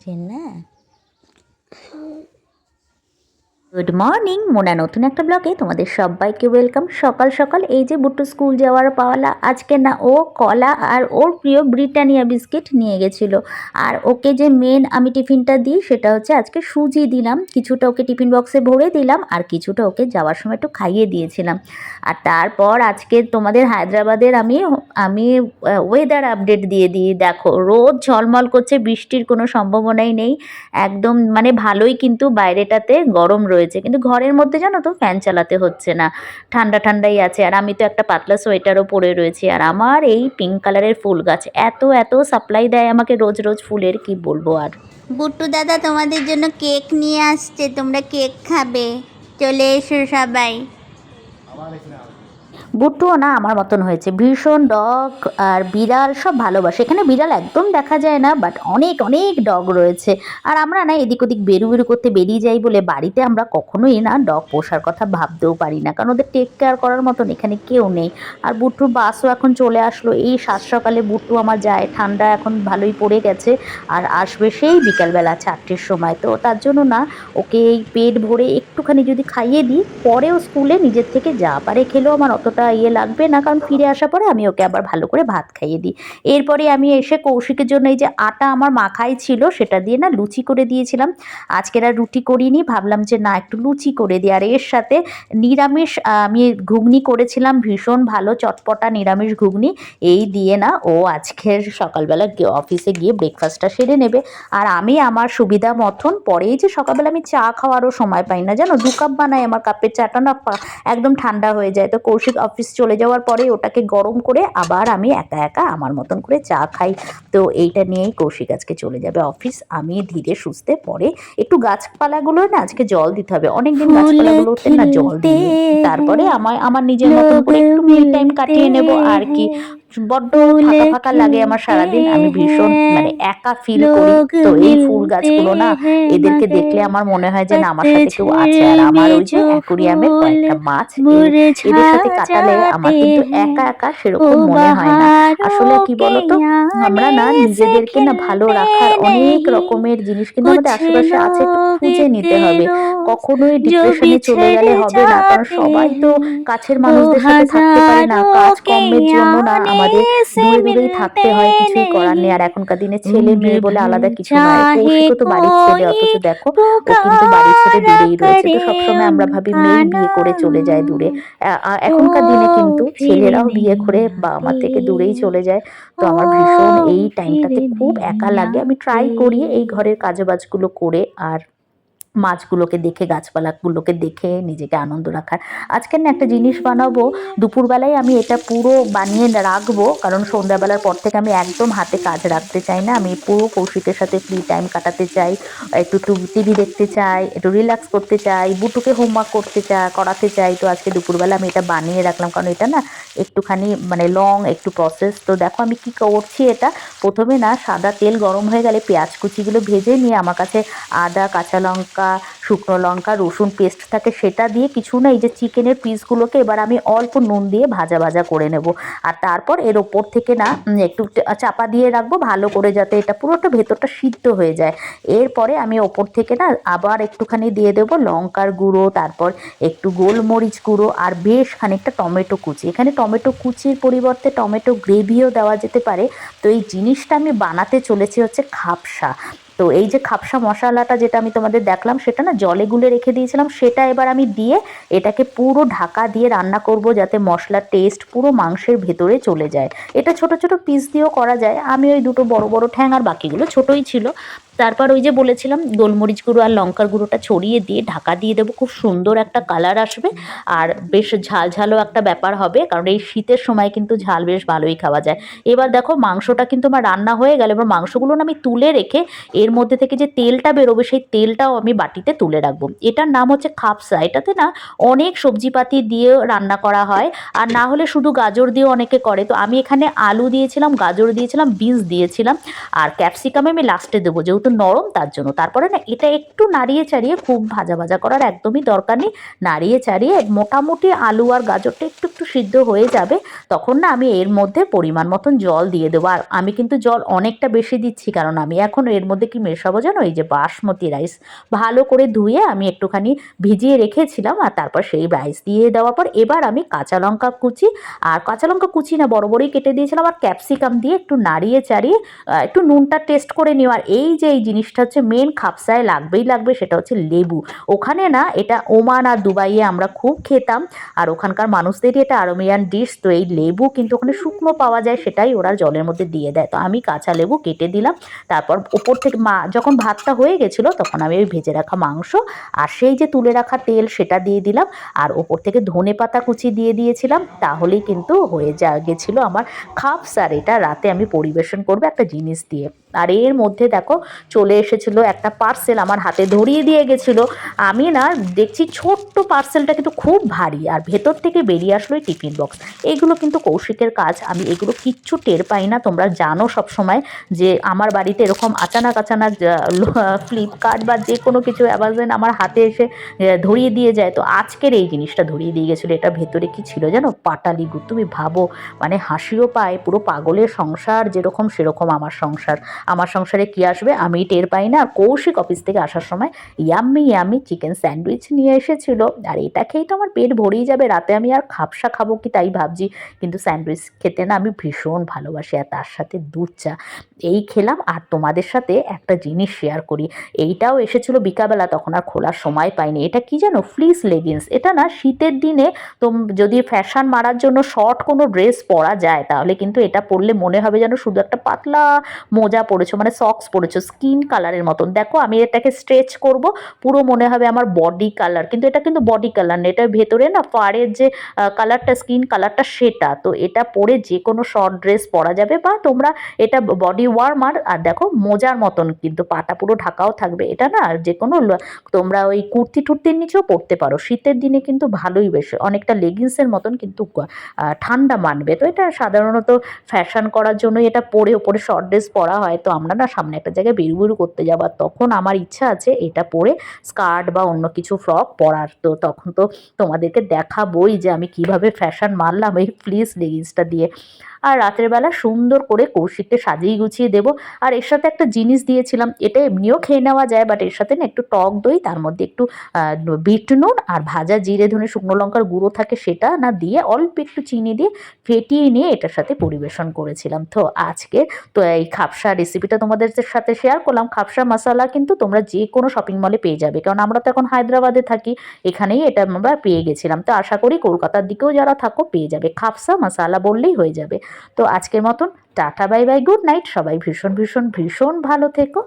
চেনা good morning Mona নতুন একটা ব্লগে তোমাদের সবাইকে ওয়েলকাম সকাল সকাল এই যে বুট্টু স্কুল যাওয়ার পাওয়ালা আজকে না ও কলা আর ওর প্রিয় ব্রিটানিয়া বিস্কিট নিয়ে গেছিল। আর ওকে যে মেন আমি টিফিনটা দিই, সেটা হচ্ছে আজকে সুজি দিলাম। কিছুটা ওকে টিফিন বক্সে ভরে দিলাম আর কিছুটা ওকে যাওয়ার সময় একটু খাইয়ে দিয়েছিলাম। আর তারপর আজকে তোমাদের হায়দ্রাবাদের আমি আমি ওয়েদার আপডেট দিয়ে দিই। দেখো, রোদ ঝলমল করছে, বৃষ্টির কোনো সম্ভাবনাই নেই। একদম মানে ভালোই কিন্তু বাইরেটাতে গরম রয়েছে। কিন্তু ঘরের মধ্যে জানো তো ফ্যান চালাতে হচ্ছে না। ঠান্ডা ঠান্ডাই আছে। আর আমি তো একটা পাতলা সোয়েটারও পরে রয়েছি। আর আমার এই পিঙ্ক কালারের ফুল গাছ এত এত সাপ্লাই দেয় আমাকে রোজ রোজ ফুলের কি বলব আর? বুট্টু দাদা তোমাদের জন্য কেক নিয়ে আসছে। তোমরা কেক খাবে। চলে এসো সবাই। বুট্টুও না আমার মতন হয়েছে। ভীষণ ডগ আর বিড়াল সব ভালোবাসে। এখানে বিড়াল একদম দেখা যায় না বাট অনেক অনেক ডগ রয়েছে। আর আমরা না এদিক ওদিক বেরু বেরু করতে বেরিয়ে যাই বলে বাড়িতে আমরা কখনোই না ডগ পোষার কথা ভাবতেও পারি না। কারণ ওদের টেক কেয়ার করার মতন এখানে কেউ নেই। আর বুট্টুর বাসও এখন চলে আসলো। এই সাত সকালে বুট্টু আমার যায়। ঠান্ডা এখন ভালোই পড়ে গেছে। আর আসবে সেই বিকালবেলা চারটের সময়। তো তার জন্য না ওকে এই পেট ভরে একটুখানি যদি খাইয়ে দিই, পরেও স্কুলে নিজের থেকে যা পারে খেলেও আমার অতটা ইয়ে লাগবে না, কারণ ফিরে আসার পরে আমি ওকে আবার ভালো করে ভাত খাইয়ে দিই। এরপরে আমি এসে কৌশিকের জন্য এই যে আটা আমার মাখাই ছিল, সেটা দিয়ে না লুচি করে দিয়েছিলাম। আজকের আর রুটি করিনি, ভাবলাম যে না, একটু লুচি করে দিই। আর এর সাথে নিরামিষ আমি ঘুগনি করেছিলাম, ভীষণ ভালো চটপটা নিরামিষ ঘুগনি। এই দিয়ে না ও আজকের সকালবেলা অফিসে গিয়ে ব্রেকফাস্টটা সেরে নেবে। আর আমি আমার সুবিধা মতন পরেই যে সকালবেলা আমি চা খাওয়ারও সময় পাই না, জানো? দু কাপ বানাই, আমার কাপের চাটা না একদম ঠান্ডা হয়ে যায়। তো কৌশিক অফিস চলে যাওয়ার পরে ওটাকে গরম করে আবার আমি একা একা আমার মতন করে চা খাই। তো এইটা নিয়েই কৌশিক আজকে চলে যাবে অফিস আমি ধীরে সুস্থে পরে একটু গাছপালাগুলো না আজকে জল দিতে হবে। অনেকদিন গাছপালাগুলোতে না জল দিই তারপরে আমার আমার নিজের মতন করে একটু মিল টাইম কাটিয়ে নেব। আর কি বড্ড ফাঁকা ফাঁকা লাগে আমার সারাদিন। আমি ভীষণ মানে একা ফিল করি। তো এই ফুল গাছগুলো না এদেরকে দেখলে আমার মনে হয় যে না আমার সাথে কেউ আছে। আর আমার ওই যে অ্যাকুরিয়ামের কয়েকটা মাছ এদের সাথে কাটালে আমার কিন্তু একা একা সেরকম মনে হয় না। আসলে কি বলতো? আমরা না নিজেদেরকে না ভালো রাখার অনেক রকমের জিনিস কিন্তু আমাদের আশেপাশে আছে একটু খুঁজে নিতে হবে। কখনোই ডিপ্রেশনে চলে গেলে হবে না কারণ সবাই তো কাছের মানুষদের সাথে থাকতে পারে না। কাজ কর্মের জন্য না আমাদের দূরে দূরেই থাকতে হয় কিছুই করার নেই। আর এখনকার দিনে ছেলে মেয়ে বলে আলাদা কিছু নয় কৌশিকও তো বাড়ির ছেলে অথচ দেখো ও কিন্তু বাড়ি ছেড়ে দূরেই রয়েছে। তো সবসময় আমরা ভাবি মেয়ে বিয়ে করে চলে যায় দূরে। এখনকার দিনে কিন্তু ছেলেরাও বিয়ে করে বাবা মা থেকে দূরেই চলে যায়। তো আমার ভীষণ এই টাইমটাতে খুব একা লাগে। আমি ট্রাই করি এই ঘরের কাজবাজগুলো করে আর মাছগুলোকে দেখে, গাছপালাগুলোকে দেখে, নিজেকে আনন্দ রাখার। আজকে না একটা জিনিস বানাবো। দুপুরবেলায় আমি এটা পুরো বানিয়ে রাখব, কারণ সন্ধ্যাবেলার পর থেকে আমি একদম হাতে কাজ রাখতে চাই না। আমি পুরো কৌশিকের সাথে ফ্রি টাইম কাটাতে চাই, একটু টিভি দেখতে চাই, একটু রিল্যাক্স করতে চাই, বুটুকে হোমওয়ার্ক করতে চাই করাতে চাই। তো আজকে দুপুরবেলা আমি এটা বানিয়ে রাখলাম, কারণ এটা না একটুখানি মানে লং একটু প্রসেস তো দেখো আমি কি করছি এটা? প্রথমে না সাদা তেল গরম হয়ে গেলে পেঁয়াজ কুচিগুলো ভেজে নিয়ে আমার কাছে আদা, কাঁচা লঙ্কা শুকনো লঙ্কা, রসুন পেস্ট থাকে সেটা দিয়ে কিছু না এই যে চিকেনের পিসগুলোকে এবার আমি অল্প নুন দিয়ে ভাজা ভাজা করে নেব। আর তারপর এর ওপর থেকে না একটু চাপা দিয়ে রাখব ভালো করে যাতে এটা পুরোটা ভেতরটা সিদ্ধ হয়ে যায়। এরপরে আমি ওপর থেকে না আবার একটুখানি দিয়ে দেবো লঙ্কার গুঁড়ো, তারপর একটু গোলমরিচ গুঁড়ো আর বেশ খানিকটা টমেটো কুচি। এখানে টমেটো কুচির পরিবর্তে টমেটো গ্রেভিও দেওয়া যেতে পারে। তো এই জিনিসটা আমি বানাতে চলেছি হচ্ছে খাপসা। তো এই যে খাপসা মশলাটা যেটা আমি তোমাদের দেখলাম, সেটা না জলে গুলে রেখে দিয়েছিলাম, সেটা এবার আমি দিয়ে এটাকে পুরো ঢাকা দিয়ে রান্না করব যাতে মশলার টেস্ট পুরো মাংসের ভেতরে চলে যায়। এটা ছোট ছোট পিস দিয়েও করা যায়। আমি ওই দুটো বড় বড় ঠ্যাং আর বাকিগুলো ছোটই ছিল। তারপর ওই যে বলেছিলাম, গোলমরিচ গুঁড়ো আর লঙ্কার গুঁড়োটা ছড়িয়ে দিয়ে ঢাকা দিয়ে দেবো। খুব সুন্দর একটা কালার আসবে আর বেশ ঝাল ঝালও একটা ব্যাপার হবে, কারণ এই শীতের সময় কিন্তু ঝাল বেশ ভালোই খাওয়া যায়। এবার দেখো মাংসটা কিন্তু আমার রান্না হয়ে গেল, এবার মাংসগুলো আমি তুলে রেখে এর মধ্যে থেকে যে তেলটা বেরোবে সেই তেলটাও আমি বাটিতে তুলে রাখব। এটার নাম হচ্ছে খাপসা। এটাতে না অনেক সবজিপাতি দিয়ে রান্না করা হয়, আর না হলে শুধু গাজর দিয়ে অনেকে করে। তো আমি এখানে আলু দিয়েছিলাম, গাজর দিয়েছিলাম, বিনস দিয়েছিলাম, আর ক্যাপসিকাম আমি লাস্টে দেবো। যেহেতু যেহেতু নরম, তার জন্য। তারপরে না, এটা একটু নাড়িয়ে চাড়িয়ে খুব ভাজা ভাজা করার একদমই দরকার নেই। নাড়িয়ে চাড়িয়ে মোটামুটি আলু আর গাজরটা একটু একটু সিদ্ধ হয়ে যাবে, তখন না আমি এর মধ্যে পরিমাণ মতন জল দিয়ে দেবো। আর আমি কিন্তু জল অনেকটা বেশি দিচ্ছি, কারণ আমি এখন এর মধ্যে কি মেশাবো জানো? এই যে বাসমতি রাইস। ভালো করে ধুয়ে আমি একটুখানি ভিজিয়ে রেখেছিলাম, আর তারপর সেই রাইস দিয়ে দেওয়ার পর এবার আমি কাঁচা লঙ্কা কুচি, আর কাঁচা লঙ্কা কুচি না, বড় বড়ই কেটে দিয়েছিলাম, আর ক্যাপসিকাম দিয়ে একটু নাড়িয়ে চাড়িয়ে একটু নুনটা টেস্ট করে নিও। আর এই যে এই জিনিসটা হচ্ছে মেন খাপসায় লাগবেই লাগবে, সেটা হচ্ছে লেবু। ওখানে না, এটা ওমান আর দুবাইয়ে আমরা খুব খেতাম, আর ওখানকার মানুষদেরই এটা আরমিয়ান ডিশ তো এই লেবু কিন্তু ওখানে শুকনো পাওয়া যায়, সেটাই ওরা জলের মধ্যে দিয়ে দেয়। তো আমি কাঁচা লেবু কেটে দিলাম, তারপর ওপর থেকে মা, যখন ভাতটা হয়ে গেছিল, তখন আমি ওই ভেজে রাখা মাংস, আর সেই যে তুলে রাখা তেল, সেটা দিয়ে দিলাম, আর ওপর থেকে ধনে পাতা কুচি দিয়ে দিয়েছিলাম, তাহলেই কিন্তু হয়ে যা, গেছিল আমার খাপস, আর এটা রাতে আমি পরিবেশন করব একটা জিনিস দিয়ে। আর এর মধ্যে দেখো চলে এসেছিল একটা পার্সেল আমার হাতে ধরিয়ে দিয়ে গেছিল। আমি না দেখছি ছোট্ট পার্সেলটা কিন্তু খুব ভারী আর ভেতর থেকে বেরিয়ে আসলো টিফিন বক্স এইগুলো কিন্তু কৌশিকের কাজ, আমি এগুলো কিচ্ছু টের পাই না। তোমরা জানো সব সময় যে আমার বাড়িতে এরকম আচানাক আচানাক ফ্লিপকার্ট বা যে কোনো কিছু অ্যামাজন আমার হাতে এসে ধরিয়ে দিয়ে যায়। তো আজকের এই জিনিসটা ধরিয়ে দিয়ে গেছিল। এটা ভেতরে কি ছিল জানো? পাটালি তুমি ভাবো মানে হাসিও পায়, পুরো পাগলের সংসার যেরকম সেরকম আমার সংসার। আমার সংসারে কি আসবে আমি টের পাই না। আর কৌশিক অফিস থেকে আসার সময় ইয়াম্মি ইয়াম্মি চিকেন স্যান্ডউইচ নিয়ে এসেছিল। আর এটা খেয়েই তো আমার পেট ভরেই যাবে। রাতে আমি আর খাপসা খাব কি তাই ভাবছি। কিন্তু স্যান্ডউইচ খেতে না আমি ভীষণ ভালোবাসি আর তার সাথে দুধ চা। এই খেলাম আর তোমাদের সাথে একটা জিনিস শেয়ার করি। এইটাও এসেছিল বিকাবেলা তখন আর খোলার সময় পাইনি। এটা কি জানো ফ্লিস লেগিংস এটা না শীতের দিনে তোম যদি ফ্যাশন মারার জন্য শর্ট কোনো ড্রেস পরা যায়, তাহলে কিন্তু এটা পরলে মনে হবে যেন শুধু একটা পাতলা মোজা পরেছো মানে সক্স পরেছো স্কিন কালারের মতন। দেখো, আমি এটাকে স্ট্রেচ করব, পুরো মনে হবে আমার বডি কালার কিন্তু এটা কিন্তু বডি কালার না এটা ভেতরে না ফাড়ের যে কালারটা স্কিন কালারটা সেটা। তো এটা পরে যে কোনো শর্ট ড্রেস পরা যাবে, বা তোমরা এটা বডি ওয়ার্মার আর দেখো, মোজার মতন কিন্তু পাটা পুরো ঢাকাও থাকবে। এটা না যে কোনো তোমরা ওই কুর্তি টুর্তির নিচেও পরতে পারো। শীতের দিনে কিন্তু ভালোই বেশ, অনেকটা লেগিংসের মতন কিন্তু ঠান্ডা মানবে। তো এটা সাধারণত ফ্যাশন করার জন্য এটা পরে ওপরে শর্ট ড্রেস পরা হয়। তো আমরা না সামনে একটা জায়গায় বেরু বেরু করতে যাবার তখন আমার ইচ্ছা আছে এটা পরে স্কার্ট বা অন্য কিছু ফ্রক পরার। তো তখন তো তোমাদেরকে দেখাবোই যে আমি কীভাবে ফ্যাশন মারলাম এই প্লিজ লেগিংসটা দিয়ে। আর রাতের বেলা সুন্দর করে কৌশিককে সাজিয়ে গুছিয়ে দেবো। আর এর সাথে একটা জিনিস দিয়েছিলাম, এটা এমনিও খেয়ে নেওয়া যায় বাট এর সাথে না একটু টক দই, তার মধ্যে একটু বিট নুন আর ভাজা জিরে, ধনে, শুকনো লঙ্কার গুঁড়ো থাকে সেটা না দিয়ে অল্প একটু চিনি দিয়ে ফেটিয়ে নিয়ে এটার সাথে পরিবেশন করেছিলাম। তো আজকে, তো এই খাপসা রেসিপিটা তোমাদের সাথে শেয়ার করলাম, খাপসা মশলা কিন্তু তোমরা যে কোনো শপিং মলে পেয়ে যাবে। কারণ আমরা তো এখন হায়দ্রাবাদে থাকি, এখানেই এটা আমরা পেয়ে গেছিলাম। তো আশা করি কলকাতার দিকেও যারা থাকো, পেয়ে যাবে। খাপসা মশালা বললেই হয়ে যাবে। তো আজকের মতন tata bye bye good night. সবাই ভীষণ ভীষণ ভীষণ ভালো থেকো।